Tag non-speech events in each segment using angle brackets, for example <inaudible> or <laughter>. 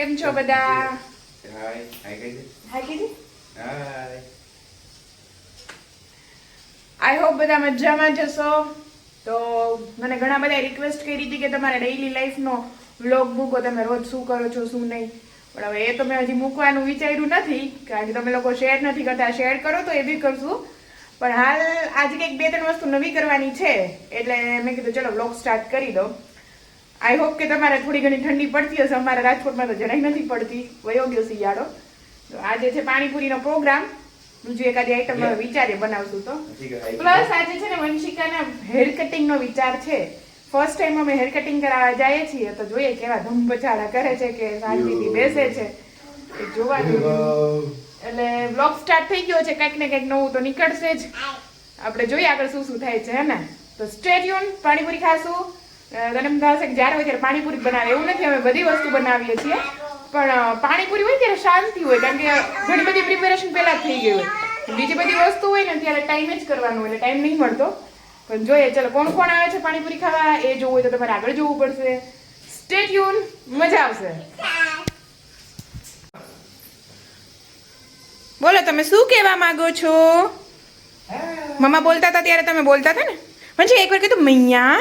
કેમ છો બધા? હાય કીધી હાય આઈ હોપ બધા મજામાં જશો તો મને ઘણા બધા રિક્વેસ્ટ કરી હતી કે તમારે ડેઈલી લાઈફનો વ્લોગ મૂકો તમે રોજ શું કરો છો શું નહીં. પણ હવે એ તો મેં હજી મૂકવાનું વિચાર્યું નથી કારણ કે તમે લોકો શેર નથી કરતા. શેર કરો તો એ બી કરશું. પણ હાલ આજે કંઈક બે ત્રણ વસ્તુ નવી કરવાની છે. એટલે મેં કીધું ચલો વ્લોગ સ્ટાર્ટ કરી દો આઈ હોપ કે તમારે થોડી ઘણી ઠંડી પડતી હશે. અમારા રાજકોટમાં તો જરાય નથી પડતી. વયો ગયો શિયાળો તો આજે છે પાણીપુરીનો પ્રોગ્રામ. બીજું એકાદી આઈટમ વિચારે બનાવશું તો. પ્લસ આજે છે ને વંશિકાના હેર કટિંગ નો વિચાર છે. ફર્સ્ટ ટાઈમ અમે હેર કટિંગ કરાવવા જઈએ છીએ તો જોઈએ કેવા ધમપછાડા કરે છે કે શાંતિથી બેસે છે. જોવા એટલે બ્લોગ સ્ટાર્ટ થઈ ગયો છે. કંઈક ને કંઈક નવું તો નીકળશે જ. આપણે જોઈએ આગળ શું શું થાય છે હે ને? તો સ્ટેડિયમ પાણીપુરી ખાશું. તને થશે કે જ્યારે હોય ત્યારે પાણીપુરી બનાવે એવું નથી અમે બધી વસ્તુ બનાવીએ છીએ. પણ પાણીપુરી હોય ત્યારે શાંતિ હોય કારણ કે ઘણી બધી પ્રિપેરેશન પહેલા જ થઈ ગઈ હોય. બીજી બધી વસ્તુ હોય ને ત્યારે ટાઈમ જ કરવાનો એટલે ટાઈમ નહીં મળતો. પણ જોઈએ ચલો કોણ કોણ આવે છે પાણીપુરી ખાવા? એ જોવું હોય તો તમારે આગળ જોવું પડશે. સ્ટે ટ્યુન મજા આવશે. બોલો તમે શું કહેવા માંગો છો? મમ્મા બોલતા હતા ત્યારે તમે બોલતા હતા ને? પછી એકવાર કીધું મૈયા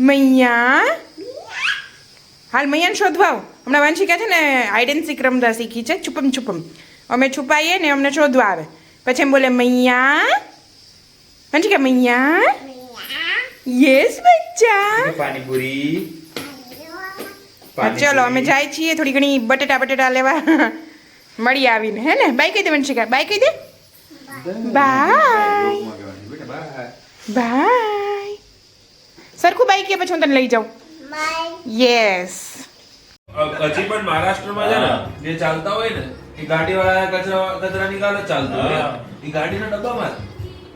મૈયા? હાલ મૈયાને શોધવાઓ હમણાં વાંશિકા છે ને આઈડેન્સિક રમતા શીખી છે. છુપમ છુપમ. અમે છુપાઈએ ને અમને શોધવા આવે. પછી એમ બોલે મૈયા? વાંશિકા મૈયા? યસ બચ્ચા. પાણીપુરી. ચલો અમે જાય છીએ. થોડી ઘણી બટેટા બટેટા લેવા. મળી આવીને. હે ને? બાય કહી દે વંશિકા બાય કહી દે. બાય. બાય. સરખું બાઈક કે પછી હું તને લઈ જાઉં? યસ હજી પણ મહારાષ્ટ્રમાં છે ને જે ચાલતા હોય ને એ ગાડી વાળા કચરા કચરા નિકાલ ચાલતો હોય. એ ગાડીના ડબ્બામાં.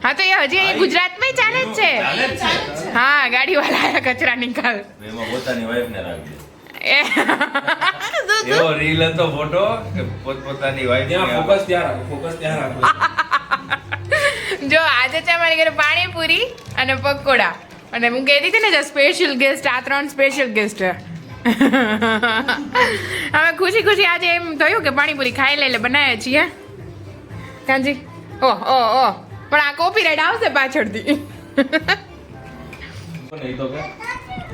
હા તો એ હજી અહીં ગુજરાતમાં ચાલે જ છે. ચાલે જ છે. હા ગાડી વાળા કચરા નિકાલ એમાં પોતાની વાઈફ ને રાખજે એ. શું શું? એવો રીલ હતો ફોટો કે પોતપોતાની વાઈફ ત્યાં ફોકસ ત્યાં રાખો ફોકસ ત્યાં રાખો. <laughs> જો આજે છે અમારી ઘરે પાણીપુરી અને પકોડા. અને હું કહેતી હતી ને જે સ્પેશિયલ ગેસ્ટ આ ત્રણ સ્પેશિયલ ગેસ્ટ હવે ખુશી ખુશી આજે એમ થયું કે પાણીપુરી ખાઈ લઈ લે બનાવીએ છીએ. કાંજી ઓહ ઓહ ઓહ પણ આ કોપીરાઇટ આવશે પાછળથી.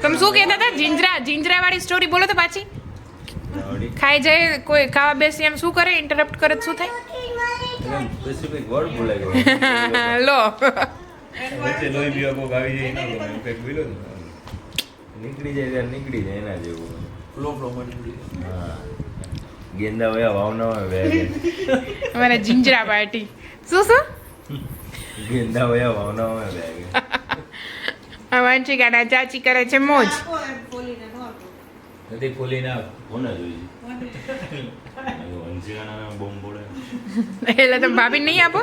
તમે શું કહેતા હતા? જીંજરા જીંજરા વાળી સ્ટોરી બોલો તો પાછી. ખાઈ જાય કોઈ ખાવા બેસી એમ શું કરે? ઇન્ટરપ્ટ કરે શું થાય? <laughs> લો. વચ્ચે લોહી બીવા કોક આવી જાય ના ગમે. એમ કંઈક બોલ્યો ને. નીકળી જાય ત્યારે નીકળી જાય એના જેવું ફ્લો ફ્લો મળી હા. ગેંદા વયા હોય વેગે અમારે જિંજરા પાર્ટી. શું શું? ગેંદા વયા હોય વેગે આ વંશિકાના ચાચી કરે છે મોજ. નથી ખોલી ના કોને જોઈએ? વંશીકાના બોમ્બ પડે એટલે તમે ભાભી નહીં આપો?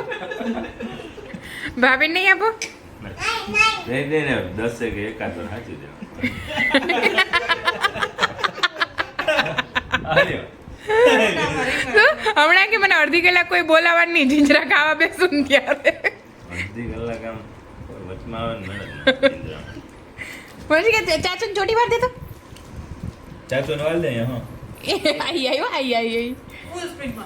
ભાભી નહીં આપો? દઈ દે ને દસે કે એકાદ સાચી દે. હમણાં કે મને અડધી કલાક કોઈ બોલાવાની નહીં જીંજરા ખાવા બેસું ને ત્યારે. અડધી કલાક આમ વચમાં આવે ને મને ચોટી વાર દેતો ચાચો ને દે હા. આઈ આઈ આઈ આઈ આઈ. આઈ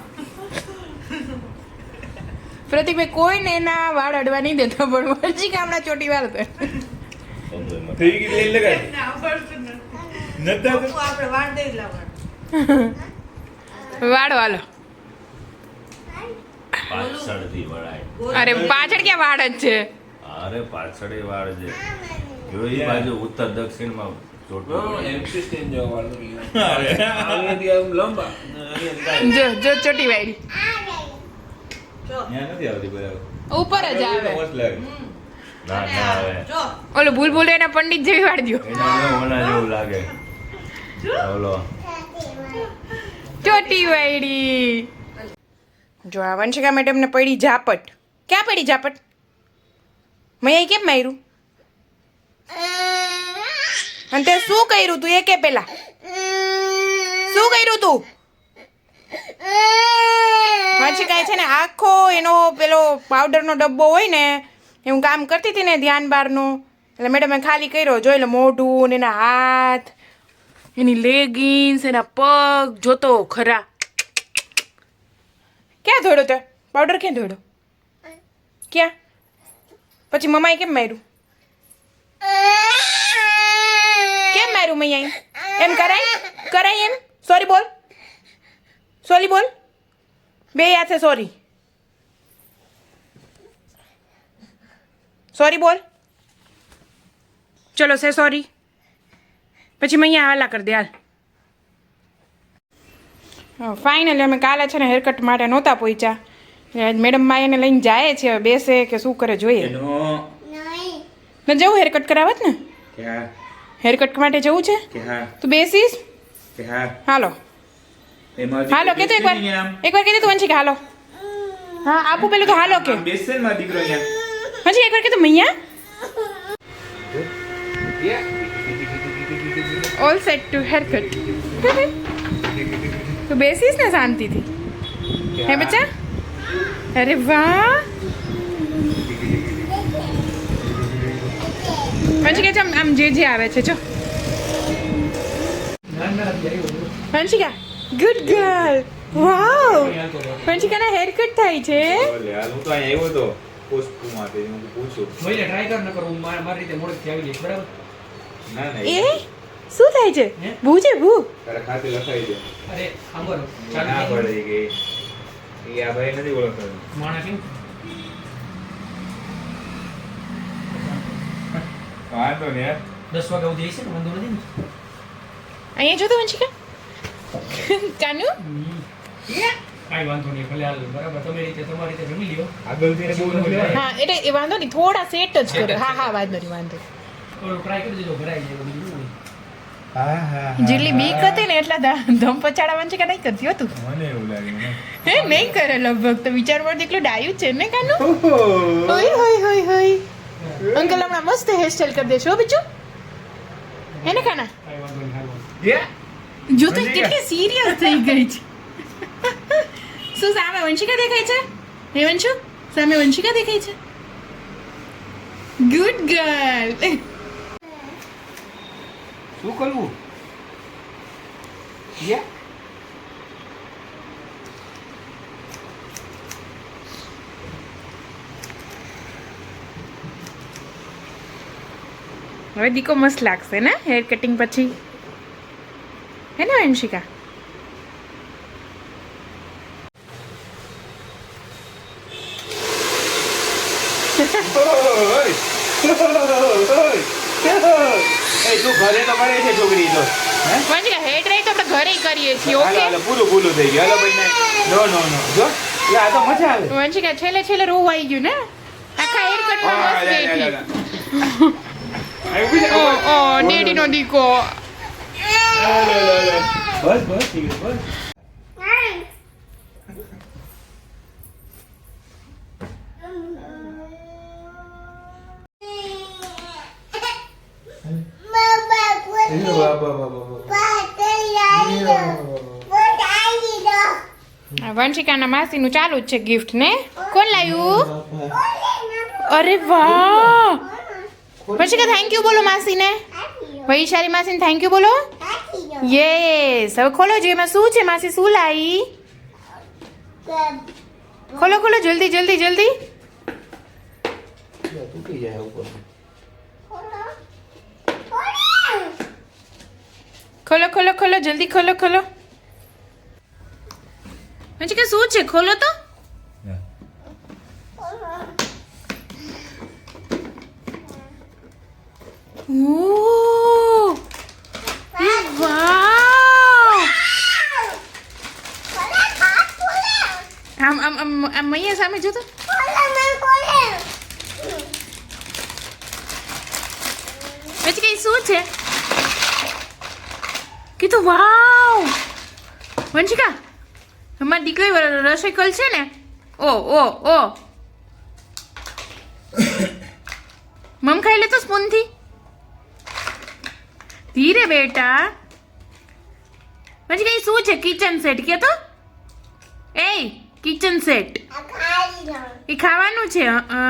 પ્રતિકભાઈ કોઈને એના વાળ અડવા નહીં દેતા પણ વંશિકા ગામડા ચોટી વાળ દે થઈ ગઈ લઈ લગાડ. નતા વાળો વળાય. અરે પાછળ ક્યાં વાળ જ છે? અરે પાછળ વાળ છે. જો એ બાજુ ઉત્તર દક્ષિણમાં. જો જો ચોટી વાળી નથી આવતી ઉપર જ આવે. ઓલો લાગે ના ના આવે. ઓલું ભૂલ ભૂલ એના પંડિત જેવી વાળજો જેવું ઓના જેવું લાગે. ઓલો ચોટી વાળી જો આ વંશિકા મેડમને પડી ઝાપટ. ક્યાં પડી ઝાપટ? મેં અહીં કેમ માર્યું? અને તે શું કર્યું તું? એ કે પેલા. શું કર્યું તું? વંશિકા છે ને, આખો એનો પેલો પાવડરનો ડબ્બો હોય ને એ હું કામ કરતી હતી ને ધ્યાન બારનું એટલે મેડમે ખાલી કર્યો, જોઈ લો, મોઢું ને એના હાથ, એની લેગિન્સ એના પગ, જોતો ખરા. ક્યાં ધોડો તે? પાવડર ક્યાં ધોડો ક્યાં? પછી મમ્માએ કેમ માર્યું? કેમ માર્યું મૈયા એમ કરાય? કરાય એમ? સોરી બોલ. સોરી બોલ. બે હાથે સોરી. સોરી બોલ. ચલો સે સોરી. પછી મેં અહીંયા હાલા કરી દે હાલ. ફાઇનલી અમે કાલે છે ને હેરકટ માટે નહોતા પહોંચ્યા મેડમ માયાને લઈને જાય છે હવે બેસે કે શું કરે જોઈએ. એનો ને જવું હેરકટ કરાવત ને? હેરકટ માટે જવું છે? તું બેસીશ? કે હા. હાલો. હાલો કે તો એકવાર. એકવાર કીધું તું વંશિકા હાલો. હા આપું પેલું તો હાલો કે. બેસશે ને દીકરો અહીંયા હજી એકવાર કીધું મૈયા. ઓલ સેટ ટુ હેરકટ તું બેસીશ ને શાંતિથી? હે બચ્ચા? અરે વાહ. પછી કે છે આમ જે જે આવે છે જો. વંશિકા ગુડ ગર્લ વાવ વંશિકાના હેરકટ થાય છે? હું તો અહીં આવ્યો તો પોસ્ટ માટે હું પૂછું. મહિને ટ્રાય કર ન કરું મારી મારી રીતે મોડે આવી જઈશ બરાબર? ના ના એ? શું થાય છે? ભૂ છે ભૂ? તારા ખાતે લખાઈ દે. અરે આંબરો ના પડે કે. એ આ ભાઈ નથી ઓળખતો. માણસ કેમ વાંધો ને દસ વાગ્યા સુધી છે ને વાંધો નથી ને? અહીંયા જો તો વંશિકા કાનુ? કાંઈ વાંધો નહીં ભલે હાલ બરાબર. તમે રીતે તમારી રીતે જમી લ્યો. આગળથી બહુ નથી હા એટલે એ વાંધો નહીં થોડા સેટ જ કરો. હા હા વાંધો નહીં વાંધો નહીં. ટ્રાય કરી દેજો ભરાઈ જાય બીજું શું હોય. હા હા હા, જેટલી બીક હતી ને એટલા ધમ પછાડાવાનું છે કે નહીં કરતી હતું મને એવું લાગ્યું હે નહીં કરે લગભગ. તો વિચાર પર એટલું ડાયું છે ને કાનું. હોય હોય હોય હોય અંકલ હમણાં મસ્ત હેરસ્ટાઈલ કરી દેશો બીજું. હે ને કાના? કાંઈ વાંધો નહીં હાલો Yeah. જો તો વંશિકા. કેટલી સિરિયસ થઈ ગઈ છે શું સામે વંશિકા દેખાય છે હે વંશુ સામે વંશિકા દેખાય છે ગુડ ગર્લ શું કરવું Yeah. હવે દીકો મસ્ત લાગશે ને હેર કટિંગ પછી હે ને વંશિકા ઓય. ઓય. એ તું ઘરે કરીએ છીએ ઓકે? પૂરું પૂરું થઈ ગયું. હાલો ભાઈ નો નો નો. જો આ તો મજા આવે. વંશિકા છેલ્લે છેલ્લે રોવું આવી ગયું ને? આખા હેર કટમાં મસ્ત બેઠી. ઓ ઓ ડેડી નો દીકો. બસ બસ ઠીક બસ વંશિકાના માસીનું ચાલુ જ છે ગિફ્ટ ને? કોણ લાવ્યું અરે વાહ! વંશિકા થેન્ક યુ બોલો માસીને. વૈશાલી માસીને થેન્ક યુ બોલો. યસ હવે ખોલો જોઈએ એમાં શું છે? માસી શું લાવી ખોલો ખોલો જલ્દી જલ્દી જલ્દી. ખોલો ખોલો ખોલો જલ્દી ખોલો ખોલો. વંશિકા શું છે? ખોલો તો. ઓહ. આમ મૈયા સામે જોતો પછી કઈ શું છે કીધું વાવ વંશિકા અમારી દીકરી રસોઈ છે ને ઓ ઓ ઓ મમ ખાઈ લેતો સ્પૂનથી ધીરે બેટા પછી કઈ શું છે કિચન સેટ કે તો એ કિચન સેટ એ ખાવાનું છે અ